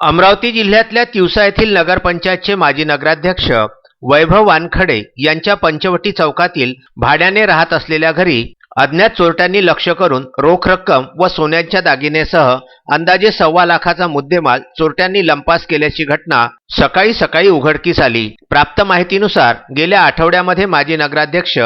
अमरावती जिल्ह्यातल्या तिवसा येथील नगरपंचायतचे माजी नगराध्यक्ष वैभव वानखडे यांच्या पंचवटी चौकातील भाड्याने राहत असलेल्या घरी अज्ञात चोरट्यांनी लक्ष करून रोख रक्कम व सोन्याच्या दागिन्यासह अंदाजे सव्वा लाखाचा मुद्देमाल चोरट्यांनी लंपास केल्याची घटना सकाळी सकाळी उघडकीस आली. प्राप्त माहितीनुसार गेल्या आठवड्यामध्ये माजी नगराध्यक्ष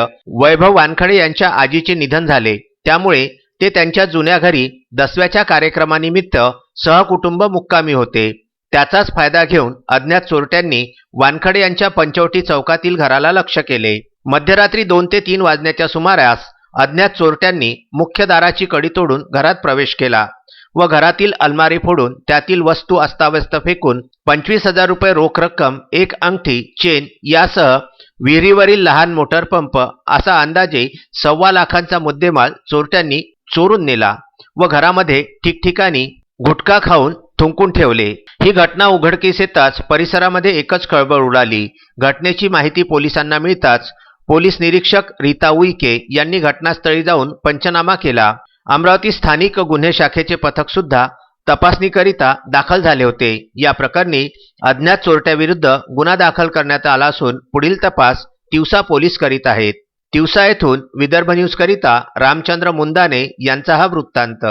वैभव वानखडे यांच्या आजीचे निधन झाले. त्यामुळे ते त्यांच्या जुन्या घरी दसव्याच्या कार्यक्रमानिमित्त सहकुटुंब मुक्कामी होते. त्याचाच फायदा घेऊन अज्ञात चोरट्यांनी वानखडे यांच्या पंचवटी चौकातील घराला लक्ष केले. मध्यरात्री दोन ते तीन वाजण्याच्या सुमारास अज्ञात चोरट्यांनी मुख्य दाराची कडी तोडून घरात प्रवेश केला व घरातील अलमारी फोडून त्यातील वस्तू अस्ताव्यस्त फेकून पंचवीस हजार रुपये रोख रक्कम एक अंगठी चेन यासह विहिरीवरील लहान मोटर पंप असा अंदाजे सव्वा लाखांचा मुद्देमाल चोरट्यांनी चोरून नेला व घरामध्ये ठिकठिकाणी गुटखा खाऊन थुंकून ठेवले. ही घटना उघडकीस येताच परिसरामध्ये एकच खळबळ उडाली. घटनेची माहिती पोलिसांना मिळताच पोलीस निरीक्षक रीता उईके यांनी घटनास्थळी जाऊन पंचनामा केला. अमरावती स्थानिक गुन्हे शाखेचे पथक सुद्धा तपासणीकरिता दाखल झाले होते. या प्रकरणी अज्ञात चोरट्याविरुद्ध गुन्हा दाखल करण्यात आला असून पुढील तपास तिवसा पोलीस करीत आहेत. तिवसा येथून विदर्भ न्यूजकरिता रामचंद्र मुंदाने यांचा हा वृत्तांत.